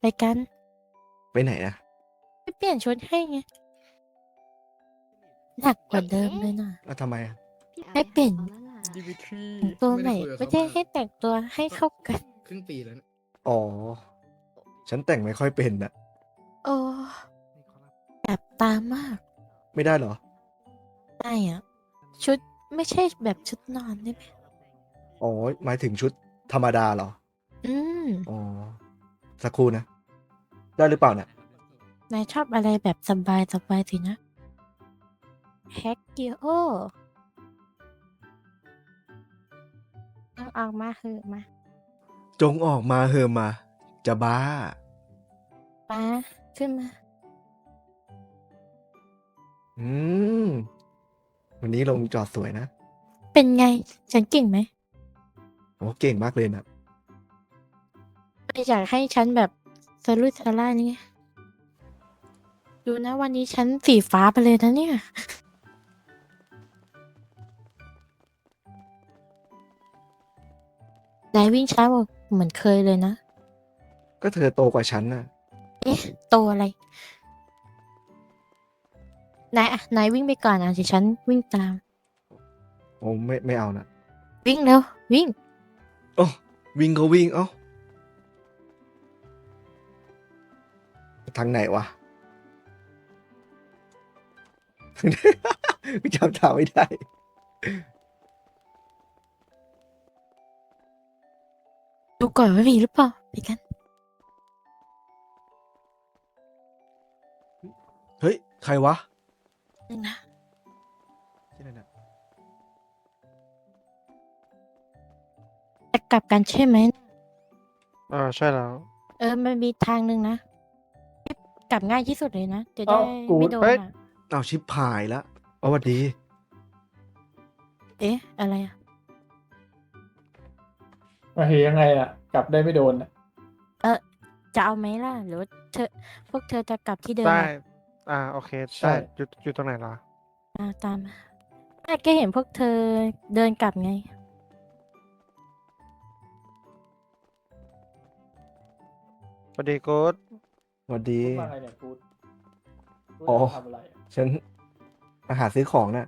ไปกันไปไหนนะไปเปลี่ยนชุดให้ไงหนักกว่าเดิมเลยนะแล้วทำไมอะให้เปลี่ยนดิวิทรีตัวใหม่ไม่ไม่ได้ได้คุยกับเขาให้แต่งตัวให้เข้ากัน ครึ่งปีแล้วนะอ๋อ ฉันแต่งไม่ค่อยเป็นนะโอ้แบบตามากไม่ได้เหรอไม่อะชุดไม่ใช่แบบชุดนอนได้ไหมอ๋อหมายถึงชุดธรรมดาเหรอ อืม อ๋อ สักครู่นะ ได้หรือเปล่าเนี่ยนายชอบอะไรแบบสบายสบายสินะแฮกเกียโอเอาออกมาเหอะมาจงออกมาเฮอะมา จะบ้ามาขึ้นมา อืม วันนี้ลงจอดสวยนะเป็นไง ฉันเก่งไหมโอ้เก่งมากเลยนะไม่อยากให้ฉันแบบ สรุสร่ายนี่ไงดูนะวันนี้ฉันสีฟ้าไปเลยนะเนี่ย นายวิ่งช้ากว่าเหมือนเคยเลยนะ ก็เธอโตกว่าฉันน่ะ เอ๊ะ โตอะไร นายอะนายวิ่งไปก่อนอะเดี๋ยวฉันวิ่งตาม โอ้ไม่ไม่เอานะวิ่งเร็ววิ่งโอ้วิ่งก็วิ่งเอ้า ทางไหนวะจำทางไม่ได้ดูก่อนว่ามีหรือเปล่าไปกัน เฮ้ย ใครวะนึงนะ ที่ไหนน่ะจะกลับกันใช่ไหมอ่าใช่แล้ว เออ มันมีทางหนึ่งนะ กลับง่ายที่สุดเลยนะ จะได้เอ้ากู ไม่โดนเฮ้ยอะเอาชิปหายแล้วเอาหวัดดี เอ๊ะ อะไรอะมาเฮยังไงอะ กลับได้ไม่โดนอะจะเอาไหมล่ะ หรือว่าเธอ พวกเธอจะกลับที่เดิมได้ อะอ่า โอเคใช่ได้อยู่อยู่ตรงไหนล่ะ อ่าตามมาแม่ก็เห็นพวกเธอเดินกลับไง สวัสดีกู๊ด หวัดดี พูดว่าไงเนี่ยกูดกูดอ๋อทำอะไรอะฉันมาหาซื้อของน่ะ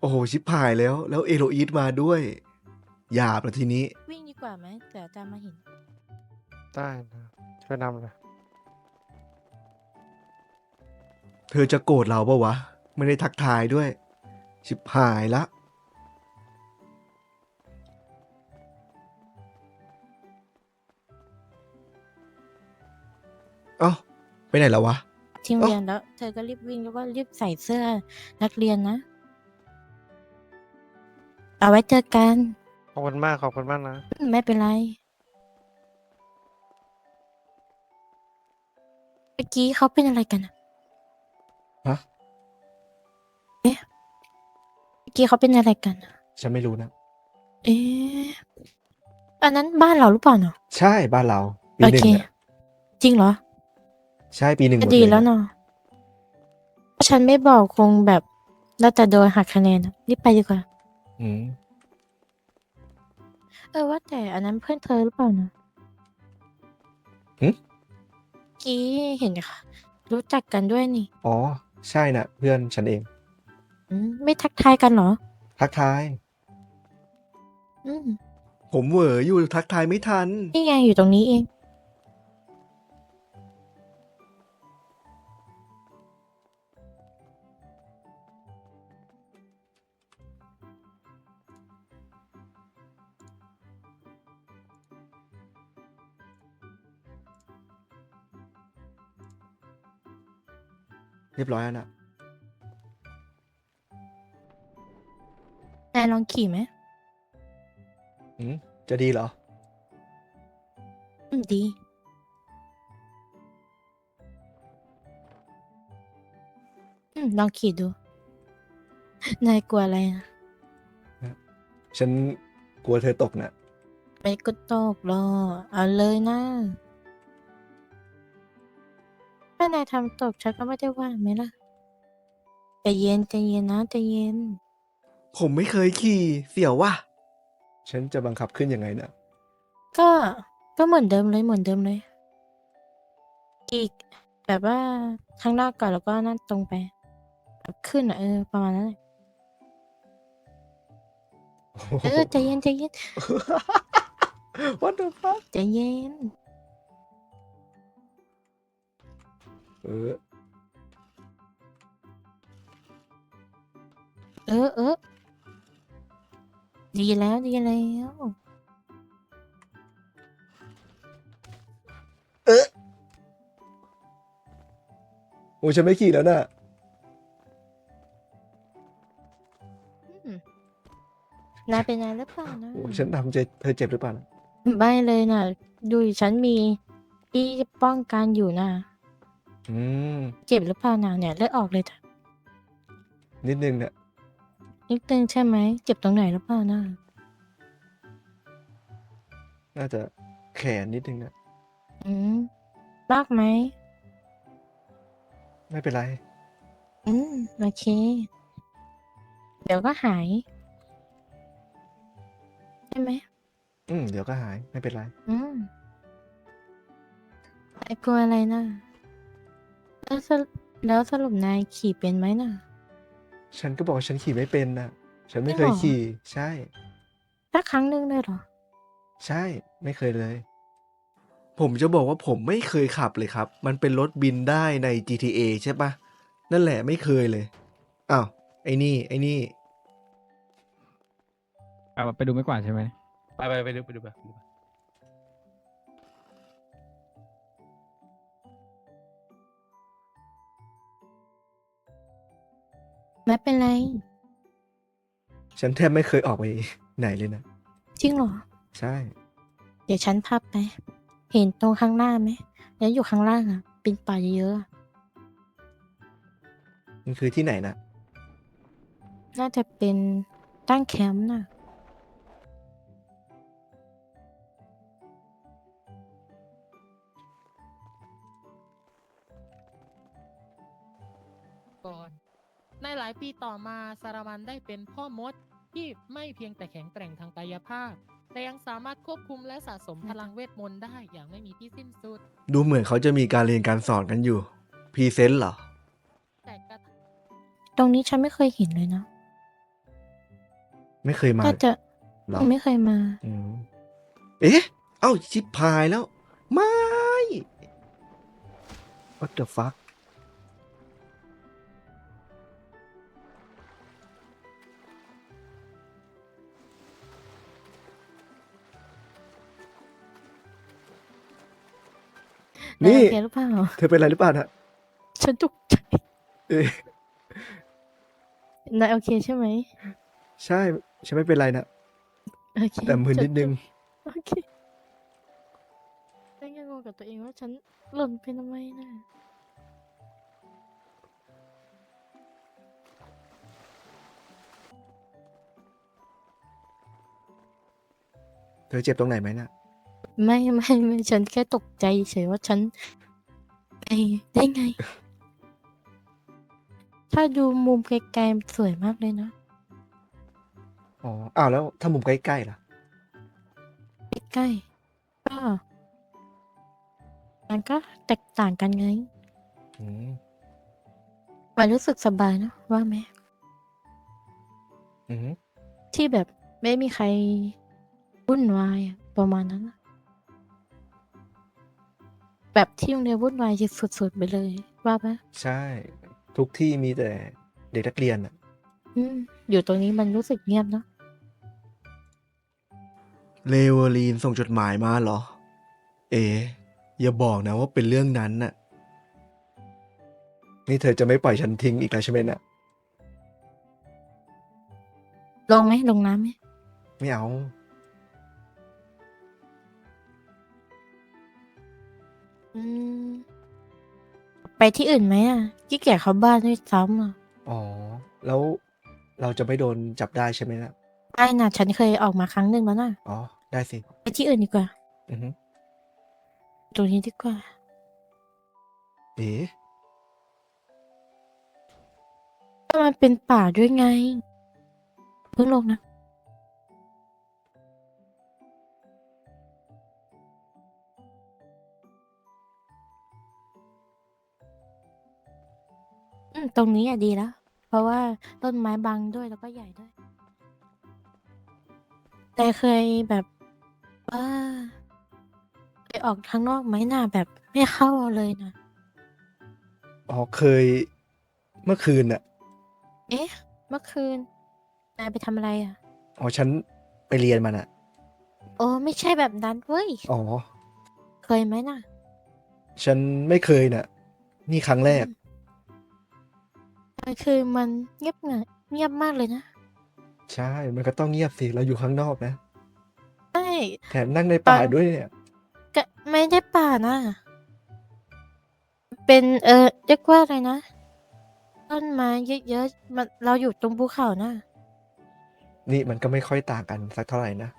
โอ้โห ชิปหายแล้ว แล้วเอโรอีทมาด้วยหยาบแล้วทีนี้ วิ่งดีกว่าไหมเดี๋ยวอาจารย์มาเห็น ได้นะช่วยนำเลยเธอจะโกรธเราปะวะ ไม่ได้ทักทายด้วย ชิบหายละ เอ้าไปไหนแล้ววะ ที่โรงเอ้าเรียนแล้ว เธอก็รีบวิ่งแล้วก็รีบใส่เสื้อนักเรียนนะ เอาไว้เจอกัน ขอบคุณมากขอบคุณมากนะอืมไม่เป็นไร เมื่อกี้เขาเป็นอะไรกันอะฮะ เอ๊ะ เมื่อกี้เขาเป็นอะไรกันอะฉันไม่รู้นะ เอ๊ะ อันนั้นบ้านเราหรือเปล่าเนาะ ใช่บ้านเราปีโอหนึ่เค งอะจริงเหรอ ใช่ปีหนึ่งหมก็ดดีเลยแล้วเนาะถ้าฉันไม่บอกคงแบบน่าจะโดนหักคะแนนอะรีบไปดีกว่า อืมเออว่าแต่อันนั้นเพื่อนเธอหรือเปล่านะหึ กี้เห็นค่ะ รู้จักกันด้วยนี่ อ๋อ ใช่นะเพื่อนฉันเอง อืมไม่ทักทายกันเหรอ ทักทาย อืมผมเหวออยู่ทักทายไม่ทัน นี่ไงอยู่ตรงนี้เอง เรียบร้อยแล้วนะนายลองขี่ไหมอืมจะดีเหรอ อืมดี อืมลองขี่ดู นายกลัวอะไรนะฉันกลัวเธอตกนะไม่ก็ตกหรอกเอาเลยนะ ถ้านายทำตกฉันก็ไม่ได้ว่าไหมล่ะใจเย็นใจเย็นนะใจเย็น ผมไม่เคยขี่เสี่ยวว่ะ ฉันจะบังคับขึ้นยังไงนะก็ก็เหมือนเดิมเลยเหมือนเดิมเลยอีกแบบว่าข้างหน้าก่อนแล้วก็นั่นตรงไปแบบขึ้นอะเออประมาณนั้นแหละเออใจเย็นใจเย็น What the fuck ใจเย็น เออ เออเออดีแล้วดีแล้วโอ้ฉันไม่ขี่แล้วน่ะอืมนายเป็นอะไรหรือเปล่านะโอ้ฉันทำเจเธอเจ็บหรือเปล่านะไม่เลยนะดูดิฉันมีที่ป้องกันอยู่นะ อืม เจ็บหรือเปล่านะเนี่ยเลือดออกเลยจ้ะนิดนึงเนี่ยนิดนึงใช่ไหมเจ็บตรงไหนหรือเปล่านะน่าจะแขนนิดนึงนะอืมลากไหมไม่เป็นไร อืมโอเค เดี๋ยวก็หายใช่ไหมอืม เดี๋ยวก็หายไม่เป็นไร อืมไอ้กลัวอะไรนะ แล้วสรุปแล้วสรุปนายขี่เป็นไหมน่ะ ฉันก็บอกว่าฉันขี่ไม่เป็นนะฉันไม่จริงเคเหรยอขี่ ใช่ สักครั้งหนึ่งเลยเหรอ ใช่ ไม่เคยเลย ผมจะบอกว่าผมไม่เคยขับเลยครับ มันเป็นรถบินได้ใน GTA ใช่ปะนั่นแหละไม่เคยเลย อ้าว ไอ้นี่ ไอ้นี่ เอาไปดูไม่กว่าดใช่ไหมไปไปไปดูไปดูไปดูไป ไม่เป็นไร ฉันแทบไม่เคยออกไปไหนเลยนะ จริงเหรอ ใช่ เดี๋ยวฉันพับไป เห็นตรงข้างหน้าไหมแล้วอยู่ข้างล่างอะ เป็นป่าเยอะๆอะมันคือที่ไหนนะ น่าจะเป็นตั้งแคมป์น่ะ ก่อน ในหลายปีต่อมาซารามันได้เป็นพ่อมดที่ไม่เพียงแต่แข็งแกร่งทางกายภาพ แต่ยังสามารถควบคุมและสะสมพลังเวทมนต์ได้อย่างไม่มีที่สิ้นสุด ดูเหมือนเขาจะมีการเรียนการสอนกันอยู่พรีเซนต์เหรอ แต่กระตรงนี้ฉันไม่เคยเห็นเลยนะไม่เคยมาน่าจะเหรอไม่เคยมา อืมเอ๊ะ เอ้าชิปพายแล้ว ไม่ what the fuck นี่นายโอเคหรือเปล่าเธอเป็นอะไรหรือเปล่านะฉันตกใจเอ๊ะนายโอเคใช่ไหมใช่ฉันไม่เป็นไรนะ โอเคแต่มึนนิดนึง โอเคฉันยังงงกับตัวเองว่าฉันหล่นไปทำไมนะเธอเจ็บตรงไหนไหมนะ ไม่ไม่ไม่ฉันแค่ตกใจเฉยว่าฉันไปได้ไง ถ้าดูมุมไกลๆสวยมากเลยนะอ๋ออ้าวแล้วถ้ามุมใกล้ๆล่ะ ใกล้ๆก็มันก็แตกต่างกันไงอืมมันรู้สึกสบายนะว่าไหมอืมที่แบบไม่มีใครวุ่นวายอะประมาณนั้นอะ แบบที่โรงเรียนวุ่นวายสุดๆไปเลย ว่าปะใช่ ทุกที่มีแต่เด็กนักเรียนอะอืม อยู่ตรงนี้มันรู้สึกเงียบเนาะเลเวอรีนส่งจดหมายมาเหรอ เอ๋อย่าบอกนะว่าเป็นเรื่องนั้นน่ะ นี่เธอจะไม่ปล่อยฉันทิ้งอีกแล้วใช่ไหมน่ะ ลงไหมลงน้ำไหมไม่เอา อืม ไปที่อื่นไหมอะขี้เกียจเข้าบ้านด้วยซ้ำอะอ๋อ แล้วเราจะไม่โดนจับได้ใช่ไหมน่ะ ได้นะฉันเคยออกมาครั้งหนึ่งแล้วนะอ๋อ ได้สิ ไปที่อื่นดีกว่า อือฮึตรงนี้ดีกว่า เอ๋ก็มันเป็นป่าด้วยไงเพิ่งลงนะ มตรงนี้อะดีแล้ว เพราะว่าต้นไม้บังด้วยแล้วก็ใหญ่ด้วย แต่เคยแบบว่าไปออกข้างนอกไหมน่ะแบบไม่เข้าเลยนะอ๋อเคยเมื่อคืนน่ะเอ๊ะ เมื่อคืนนายไปทำอะไรอะ อ๋อฉันไปเรียนมาน่ะ โอ้ไม่ใช่แบบนั้นเว้ย อ๋อ เคยไหมน่ะ ฉันไม่เคยน่ะ นี่ครั้งแรกมั นคือมันเงียบเงยเงียบมากเลยนะใช่ มันก็ต้องเงียบสิ เราอยู่ข้างนอกนะ ใช่แถมนั่งในป่าตอนด้วยเนี่ยก็ไม่ได้ป่านะ เป็นเออเรียกว่าอะไรนะ ต้นไม้เยอะๆมันเราอยู่ตรงภูเขานะ นี่มันก็ไม่ค่อยต่างกันสักเท่าไหร่นะ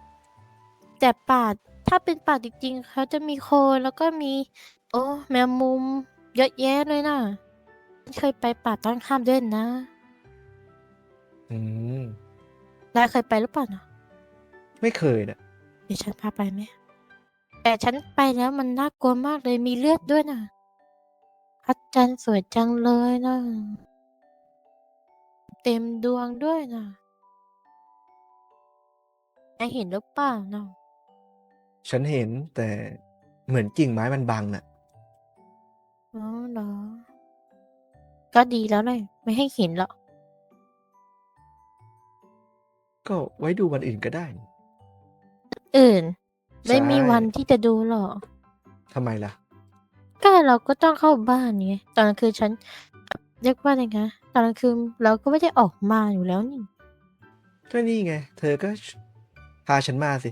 แต่ป่าถ้าเป็นป่าจริงๆเขาจะมีโคลนแล้วก็มี โอ้แมวมุม เยอะแยะเลยนะ เคยไปป่าต้นข้ามด้วยนะ อืม นายเคยไปหรือเปล่านะไม่เคยน่ะเดี๋ยวฉันพาไปไหม แต่ฉันไปแล้วมันน่ากลัวมากเลยมีเลือดด้วยนะพระจันทร์สวยจังเลยนะ เต็มดวงด้วยนะนายเห็นหรือเปล่านะฉันเห็นแต่เหมือนกิ่งไม้มันบังน่ะ อ๋อเหรอ ก็ดีแล้วเลยไม่ให้เห็นหรอกก็ไว้ดูวันอื่นก็ได้นี่อื่น ไม่มีใช่วันที่จะดูหรอก ทำไมล่ะ ก็เราก็ต้องเข้าบ้านไงตอนกลางคืนฉันเรียกว่าอะไรนะตอนกลางคืนเราก็ไม่ได้ออกมาอยู่แล้วนี่ ก็นี่ไง เธอก็พาฉันมาสิ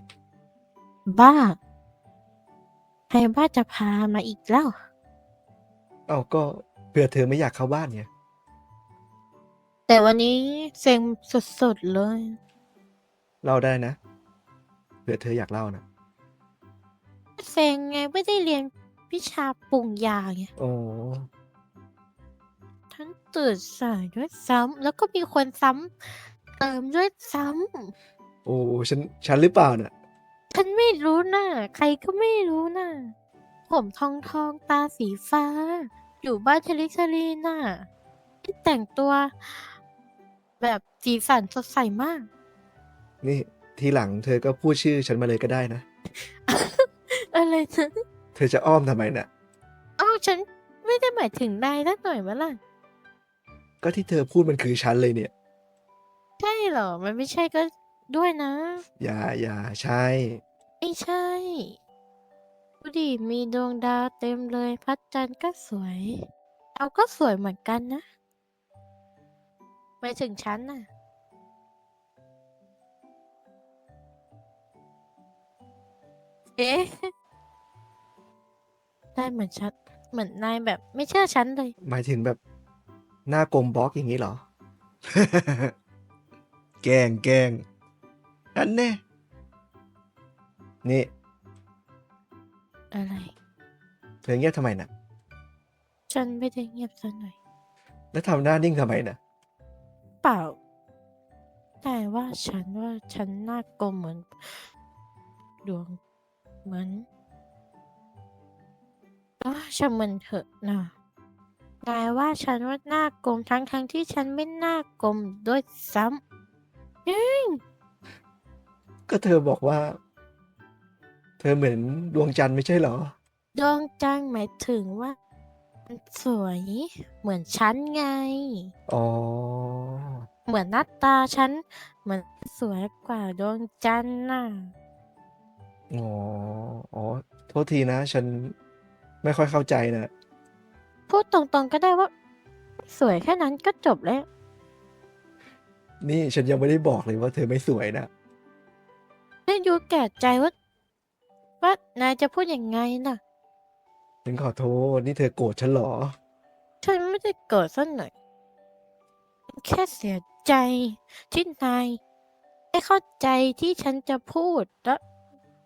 บ้าใครบ้าจะพามาอีกแล้ว เอาก็ เผื่อเธอไม่อยากเข้าบ้านไงแต่วันนี้เซ็งสุดๆเลย เล่าได้นะเผื่อเธออยากเล่านะเซ็งไงไม่ได้เรียนวิชาปรุงยาไงโอ้ทั้งตื่นสายด้วยซ้ำแล้วก็มีคนซ้ำเติมด้วยซ้โอ้ฉันฉันหรือเปล่าน่ะำฉันไม่รู้นะใครก็ไม่รู้นะผมทองทองตาสีฟ้า อยู่บ้านเทลิคารีน่ะที่แต่งตัว แบบสีสันสดใสมาก นี่ทีหลังเธอก็พูดชื่อฉันมาเลยก็ได้นะ อะไรนะเธอจะอ้อมทำไมน่ะ เอ้าฉันไม่ได้หมายถึงนายสักหน่อยมั้ล่ะ ก็ที่เธอพูดมันคือฉันเลยเนี่ย ใช่เหรอ มันไม่ใช่ก็ด้วยนะ อย่าอย่าใช่ ไม่ใช่ ดูดิมีดวงดาวเต็มเลยพระจันทร์ก็สวย เราก็สวยเหมือนกันนะไปถึงฉันน่ะ เอ๊ะได้เหมือนฉัน เหมือนนายแบบไม่เชื่อฉันเลย หมายถึงแบบหน้ากลมบล็อกอย่างนี้เหรอ แกล้งแกล้งอันแน่นี่ อะไร เธอเงียบทำไมน่ะฉันไม่ได้เงียบซะหน่อย แล้วทำหน้านิ่งทำไมน่ะเปล่า แต่ว่าฉันว่าฉันหน้ากลมเหมือน ดวงเหมือนอ๋อช่างมันเถอะนะนายว่าฉันว่าหน้ากลมทั้งทั้งๆที่ฉันไม่หน้ากลมด้วยซ้ำอืมก็เธอบอกว่า เธอเหมือนดวงจันทร์ไม่ใช่เหรอ ดวงจันทร์หมายถึงว่ามันสวยเหมือนฉันไง อ๋อ เหมือนหน้าตาฉันเหมือนสวยกว่าดวงจันทร์น่ะอ๋อ อ๋อ โทษทีนะ ฉันไม่ค่อยเข้าใจนะพูดตรงๆก็ได้ว่า สวยแค่นั้นก็จบแล้ว นี่ฉันยังไม่ได้บอกเลยว่าเธอไม่สวยนะ ไม่ดูแก่ใจว่า ว่านายจะพูดยังไงน่ะ ฉันขอโทษ นี่เธอโกรธฉันเหรอ ฉันไม่ได้โกรธสักหน่อย แค่เสียใจที่นายไม่เข้าใจที่ฉันจะพูดแล้ว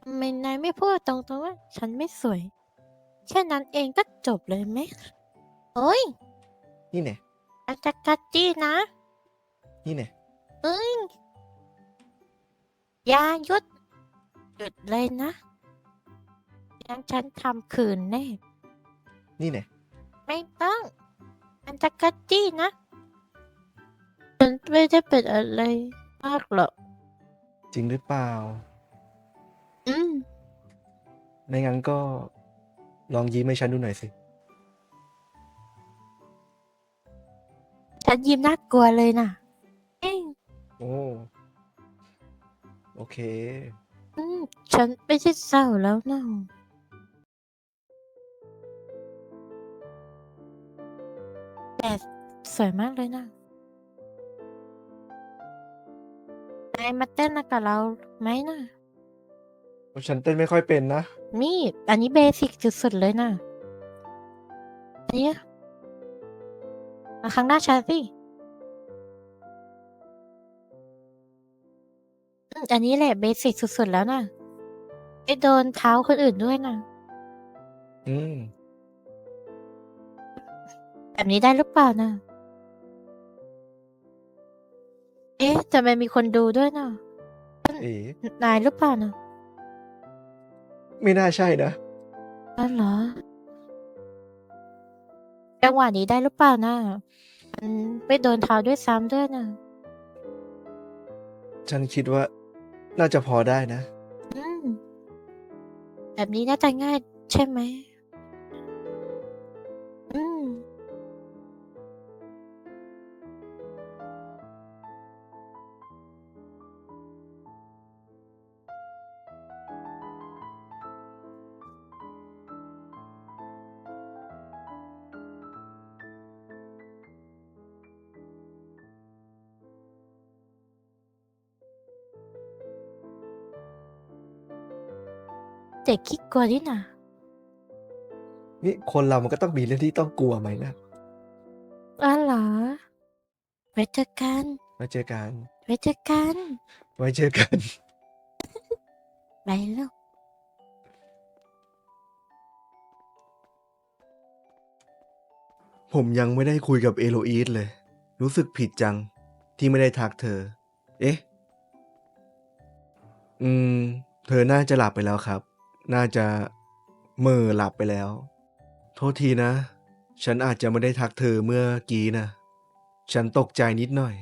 ทำไมนายไม่พูดตรงๆว่า ฉันไม่สวย แค่นั้นเองก็จบเลยไหมโอ้ยนี่แน่อาจจะกัดจี้นะ นี่แน่เอ้ยอย่าหยุดหยุดเลยนะ งั้นฉันทำคืนแน่ นี่แน่ไม่ต้อง มันจะกัดจี้นะ ฉันไม่ได้เป็นอะไรมากหรอก จริงหรือเปล่า อืม ไม่งั้นก็ลองยิ้มให้ฉันดูหน่อยสิ ฉันยิ้มน่ากลัวเลยนะเอ้ยโอ้ โอเค อืม ฉันไม่ใช่เศร้าแล้วนะ แต่สวยมากเลยนะนายมาเต้นกับเราไหมนะฉันเต้นไม่ค่อยเป็นนะ นี่อันนี้เบสิกสุดๆเลยนะอันเนี้ยมาข้างหน้าฉันสิอืมอันนี้แหละเบสิกสุดๆแล้วนะไอโดนเท้าคนอื่นด้วยนะอืม แบบนี้ได้หรือเปล่านะ เอ๊ะทำไมมีคนดูด้วยนะเอ๋นายหรือเปล่านะไม่น่าใช่นะอ๋อเหรอจังหวะนี้ได้หรือเปล่านะมันไม่โดนเท้าด้วยซ้ำด้วยนะฉันคิดว่า น่าจะพอได้นะ อืม แบบนี้น่าจะง่ายใช่ไหม เด็กขี้กลัวนี่นะนี่คนเรามันก็ต้องมีเรื่องที่ต้องกลัวไหมนะอ๋อเหรอไว้เจอกันไว้เจอกันไว้เจอกันไว้เจอกันไปลูกผมยังไม่ได้คุยกับเอโลอีสเลย รู้สึกผิดจังที่ไม่ได้ทักเธอ เอ๊ะ อืม เธอน่าจะหลับไปแล้วครับ น่าจะเม่อหลับไปแล้ว โทษทีนะ ฉันอาจจะไม่ได้ทักเธอเมื่อกี้นะ ฉันตกใจนิดหน่อย